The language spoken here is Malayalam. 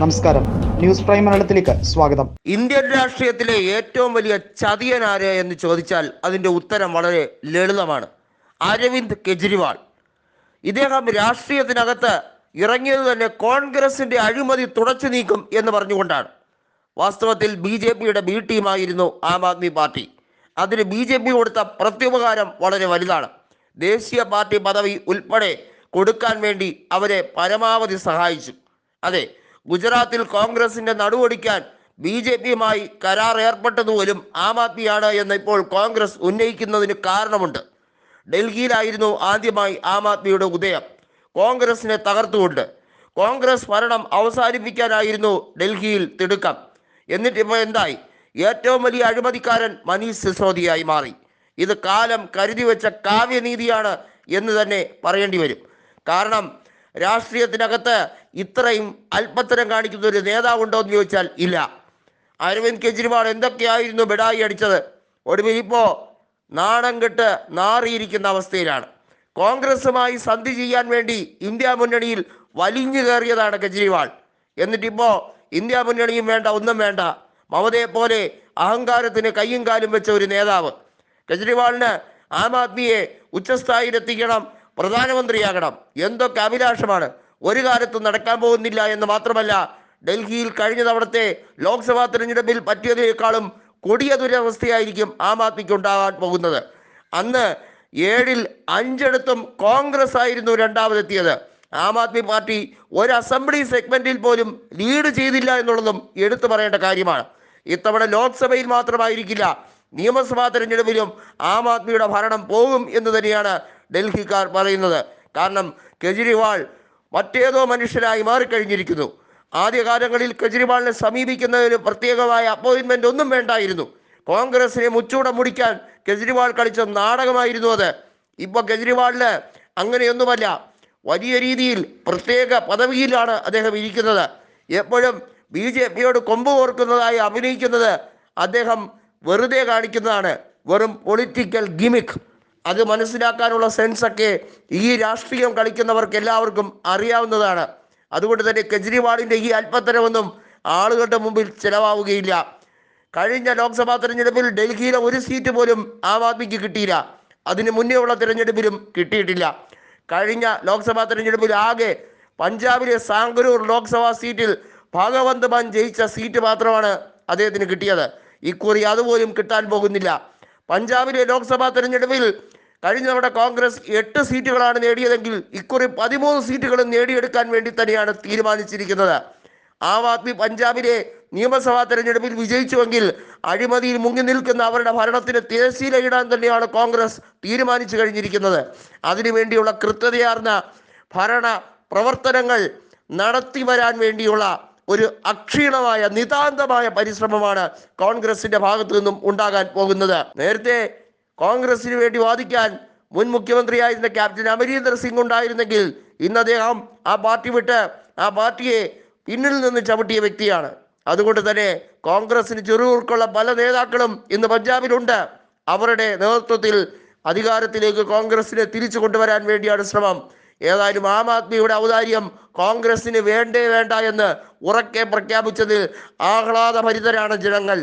നമസ്കാരം. ന്യൂസ് പ്രൈം മലയാളത്തിലേക്ക് സ്വാഗതം. ഇന്ത്യൻ രാഷ്ട്രീയത്തിലെ ഏറ്റവും വലിയ ചതിയൻ ആര് എന്ന് ചോദിച്ചാൽ അതിന്റെ ഉത്തരം വളരെ ലളിതമാണ്. അരവിന്ദ് കെജ്രിവാൾ. ഇദ്ദേഹം രാഷ്ട്രീയത്തിനകത്ത് ഇറങ്ങിയത് തന്നെ കോൺഗ്രസിന്റെ അഴിമതി തുടച്ചു നീക്കും എന്ന് പറഞ്ഞുകൊണ്ടാണ്. വാസ്തവത്തിൽ ബി ജെ പിയുടെ ബി ടീമായിരുന്നു ആം ആദ്മി പാർട്ടി. അതിന് ബി ജെ പി കൊടുത്ത പ്രത്യുപകാരം വളരെ വലുതാണ്. ദേശീയ പാർട്ടി പദവി ഉൾപ്പെടെ കൊടുക്കാൻ വേണ്ടി അവരെ പരമാവധി സഹായിച്ചു. അതെ ഗുജറാത്തിൽ കോൺഗ്രസിന്റെ നടുവടിക്കാൻ ബി ജെ പിയുമായി കരാർ ഏർപ്പെട്ടതുപോലും ആം ആദ്മിയാണ് എന്ന് ഇപ്പോൾ കോൺഗ്രസ് ഉന്നയിക്കുന്നതിന് കാരണമുണ്ട്. ഡൽഹിയിലായിരുന്നു ആദ്യമായി ആം ആദ്മിയുടെ ഉദയം. കോൺഗ്രസിനെ തകർത്തുകൊണ്ട് കോൺഗ്രസ് ഭരണം അവസാനിപ്പിക്കാനായിരുന്നു ഡൽഹിയിൽ തിടുക്കം. എന്നിട്ടിപ്പോൾ എന്തായി? ഏറ്റവും വലിയ അഴിമതിക്കാരൻ മനീഷ് സിസോദിയായി മാറി. ഇത് കാലം കരുതി വെച്ച കാവ്യനീതിയാണ് എന്ന് തന്നെ പറയേണ്ടി വരും. കാരണം രാഷ്ട്രീയത്തിനകത്ത് ഇത്രയും അല്പത്തരം കാണിക്കുന്ന ഒരു നേതാവുണ്ടോ എന്ന് ചോദിച്ചാൽ ഇല്ല. അരവിന്ദ് കെജ്രിവാൾ എന്തൊക്കെയായിരുന്നു ബെഡായി അടിച്ചത്? ഒടുവിൽ ഇപ്പോൾ നാണം കെട്ട് നാറിയിരിക്കുന്ന അവസ്ഥയിലാണ്. കോൺഗ്രസുമായി സന്ധി ചെയ്യാൻ വേണ്ടി ഇന്ത്യ മുന്നണിയിൽ വലിഞ്ഞു കയറിയതാണ് കെജ്രിവാൾ. എന്നിട്ടിപ്പോൾ ഇന്ത്യ മുന്നണിയും വേണ്ട ഒന്നും വേണ്ട. മമതയെ പോലെ അഹങ്കാരത്തിന് കയ്യും കാലും വെച്ച ഒരു നേതാവ്. കെജ്രിവാളിന് ആം ആദ്മിയെ ഉച്ചസ്ഥായിലെത്തിക്കണം പ്രധാനമന്ത്രിയാകണം. എന്തൊക്കെ അഭിലാഷമാണ്. ഒരു കാലത്തും നടക്കാൻ പോകുന്നില്ല എന്ന് മാത്രമല്ല ഡൽഹിയിൽ കഴിഞ്ഞ തവണത്തെ ലോക്സഭാ തിരഞ്ഞെടുപ്പിൽ പറ്റിയതിനേക്കാളും കൊടിയ ദുരവസ്ഥയായിരിക്കും ആം ആദ്മിക്ക് ഉണ്ടാകാൻ പോകുന്നത്. അന്ന് ഏഴിൽ അഞ്ചിടത്തും കോൺഗ്രസ് ആയിരുന്നു രണ്ടാമതെത്തിയത്. ആം ആദ്മി പാർട്ടി ഒരു അസംബ്ലി സെഗ്മെന്റിൽ പോലും ലീഡ് ചെയ്തില്ല എന്നുള്ളതും എടുത്തു പറയേണ്ട കാര്യമാണ്. ഇത്തവണ ലോക്സഭയിൽ മാത്രമായിരിക്കില്ല നിയമസഭാ തെരഞ്ഞെടുപ്പിലും ആം ആദ്മിയുടെ ഭരണം പോകും എന്ന് തന്നെയാണ് ഡൽഹിക്കാർ പറയുന്നത്. കാരണം കെജ്രിവാൾ മറ്റേതോ മനുഷ്യനായി മാറിക്കഴിഞ്ഞിരിക്കുന്നു. ആദ്യകാലങ്ങളിൽ കെജ്രിവാളിനെ സമീപിക്കുന്നതിന് പ്രത്യേകമായ അപ്പോയിന്റ്മെന്റ് ഒന്നും വേണ്ടായിരുന്നു. കോൺഗ്രസിനെ മുച്ചൂടം മുടിക്കാൻ കെജ്രിവാൾ കളിച്ച നാടകമായിരുന്നു അത്. ഇപ്പോൾ കെജ്രിവാളിന് അങ്ങനെയൊന്നുമല്ല വലിയ രീതിയിൽ പ്രത്യേക പദവിയിലാണ് അദ്ദേഹം ഇരിക്കുന്നത്. എപ്പോഴും ബി ജെ പിയോട് കൊമ്പ് കോർക്കുന്നതായി അഭിനയിക്കുന്നത് അദ്ദേഹം വെറുതെ കാണിക്കുന്നതാണ്. വെറും പൊളിറ്റിക്കൽ ഗിമിക് അത് മനസ്സിലാക്കാനുള്ള സെൻസൊക്കെ ഈ രാഷ്ട്രീയം കളിക്കുന്നവർക്ക് എല്ലാവർക്കും അറിയാവുന്നതാണ്. അതുകൊണ്ട് തന്നെ കെജ്രിവാളിന്റെ ഈ അല്പത്തരമൊന്നും ആളുകളുടെ മുമ്പിൽ ചിലവാവുകയില്ല. കഴിഞ്ഞ ലോക്സഭാ തിരഞ്ഞെടുപ്പിൽ ഡൽഹിയിലെ ഒരു സീറ്റ് പോലും ആം ആദ്മിക്ക് കിട്ടിയില്ല. അതിന് മുന്നേ ഉള്ള തിരഞ്ഞെടുപ്പിലും കിട്ടിയിട്ടില്ല. കഴിഞ്ഞ ലോക്സഭാ തിരഞ്ഞെടുപ്പിൽ ആകെ പഞ്ചാബിലെ സാംഗ്രൂർ ലോക്സഭാ സീറ്റിൽ ഭഗവന്ത് മാൻ ജയിച്ച സീറ്റ് മാത്രമാണ് അദ്ദേഹത്തിന് കിട്ടിയത്. ഇക്കുറി അതുപോലും കിട്ടാൻ പോകുന്നില്ല. പഞ്ചാബിലെ ലോക്സഭാ തെരഞ്ഞെടുപ്പിൽ കഴിഞ്ഞ തവണ കോൺഗ്രസ് എട്ട് സീറ്റുകളാണ് നേടിയതെങ്കിൽ ഇക്കുറി പതിമൂന്ന് സീറ്റുകളും നേടിയെടുക്കാൻ വേണ്ടി തന്നെയാണ് തീരുമാനിച്ചിരിക്കുന്നത്. ആം ആദ്മി പഞ്ചാബിലെ നിയമസഭാ തെരഞ്ഞെടുപ്പിൽ വിജയിച്ചുവെങ്കിൽ അഴിമതിയിൽ മുങ്ങി നിൽക്കുന്ന അവരുടെ ഭരണത്തിന് തിരശ്ശീലയിടാൻ തന്നെയാണ് കോൺഗ്രസ് തീരുമാനിച്ചു കഴിഞ്ഞിരിക്കുന്നത്. അതിനുവേണ്ടിയുള്ള കൃത്യതയാർന്ന ഭരണ പ്രവർത്തനങ്ങൾ നടത്തി വരാൻ വേണ്ടിയുള്ള ഒരു അക്ഷീണമായ നിതാന്തമായ പരിശ്രമമാണ് കോൺഗ്രസിന്റെ ഭാഗത്തു നിന്നും ഉണ്ടാകാൻ പോകുന്നത്. നേരത്തെ കോൺഗ്രസിന് വേണ്ടി വാദിക്കാൻ മുൻ മുഖ്യമന്ത്രിയായിരുന്ന ക്യാപ്റ്റൻ അമരീന്ദർ സിംഗ് ഉണ്ടായിരുന്നെങ്കിൽ ഇന്ന് അദ്ദേഹം ആ പാർട്ടി വിട്ട് ആ പാർട്ടിയെ പിന്നിൽ നിന്ന് ചവിട്ടിയ വ്യക്തിയാണ്. അതുകൊണ്ട് തന്നെ കോൺഗ്രസിന് ചെറുകൂർക്കുള്ള പല നേതാക്കളും ഇന്ന് പഞ്ചാബിലുണ്ട്. അവരുടെ നേതൃത്വത്തിൽ അധികാരത്തിലേക്ക് കോൺഗ്രസിനെ തിരിച്ചു കൊണ്ടുവരാൻ വേണ്ടിയാണ് ശ്രമം. ഏതായാലും ആം ആദ്മിയുടെ ഔദാര്യം കോൺഗ്രസിന് വേണ്ടേ വേണ്ട എന്ന് ഉറക്കെ പ്രഖ്യാപിച്ചതിൽ ആഹ്ലാദഭരിതരാണ് ജനങ്ങൾ.